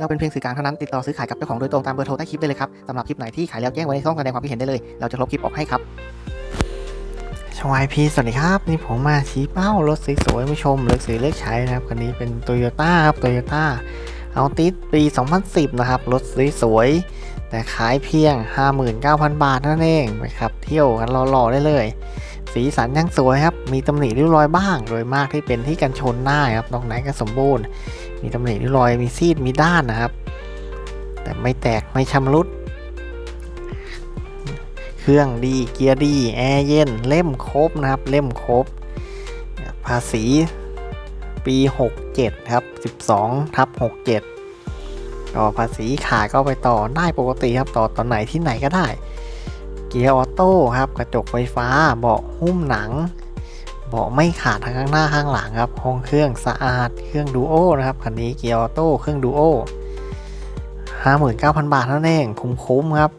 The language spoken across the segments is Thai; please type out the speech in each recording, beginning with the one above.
เราเป็นเพียงสื่อกลางเท่านั้นติดต่อซื้อขายกับเจ้าของโดยตรงตามเบอร์โทรใต้คลิปได้เลยครับสำหรับคลิปไหนที่ขายแล้วแจ้งไว้ในช่องแสดงความคิดเห็นได้เลย เราจะลบคลิปออกให้ครับชวายพีสวัสดีครับ นี่ผมมาชี้เป้ารถสวยๆผู้ชมเลือกซื้อเลือกใช้นะครับคันนี้เป็นโตโยต้าครับโตโยต้าเอาติสปี 2010 นะครับ รถสวยๆแต่ขายเพียง 59,000 บาทนั่นเองไปครับ เที่ยวกันรอๆได้เลย สีสันยังสวยครับ มีตำหนิริ้วรอยบ้าง โดยมากที่เป็นที่กันชนหน้าครับนอกไหนก็สมบูรณ์ มีตำหนิริ้วรอยมีซีดมีด้านนะครับ แต่ไม่แตกไม่ชำรุด เครื่องดีเกียร์ดีแอร์เย็นเล่มครบนะครับ เล่มครบ ภาษีปี 67 ครับ 12ทับ67ก็ภาษีขาก็ไปต่อได้ปกติครับต่อตอนไหนที่ไหนก็ได้ เกียร์ออโต้ครับกระจกไฟฟ้าเบาะหุ้มหนังเบาะไม่ขาดทั้งข้างหน้าข้างหลังครับห้องเครื่องสะอาดเครื่องดูโอนะครับคันนี้เกียร์ออโต้เครื่องดูโอ59,000 บาทนั่นเองคุ้มๆครับ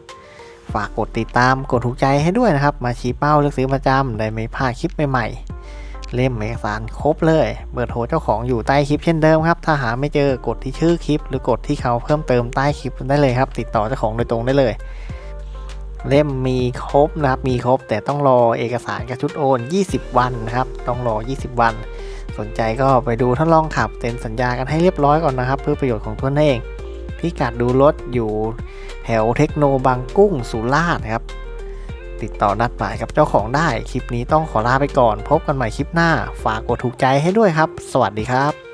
ฝากกดติดตามกดถูกใจให้ด้วยนะครับ มาชี้เป้าเลือกซื้อประจำได้ไม่พลาดคลิปใหม่ๆ เล่มเอกสารครบเลย เบอร์โทรเจ้าของอยู่ใต้คลิปเช่นเดิมครับ ถ้าหาไม่เจอกดที่ชื่อคลิป หรือกดที่เขาเพิ่มเติมใต้คลิปได้เลยครับ ติดต่อเจ้าของโดยตรงได้เลย เล่มมีครบนะครับ มีครบแต่ต้องรอเอกสารกับชุดโอน 20 วันนะครับ ต้องรอ 20 วัน สนใจก็ไปดูทดลองขับเซ็นสัญญากันให้เรียบร้อยก่อนนะครับ เพื่อประโยชน์ของทุนเองพิกัดดูรถอยู่แถวเทคโนบางกุ้งสุราษฎร์ครับ ติดต่อนัดหมายกับเจ้าของได้ คลิปนี้ต้องขอลาไปก่อน พบกันใหม่คลิปหน้า ฝากกดถูกใจให้ด้วยครับ สวัสดีครับ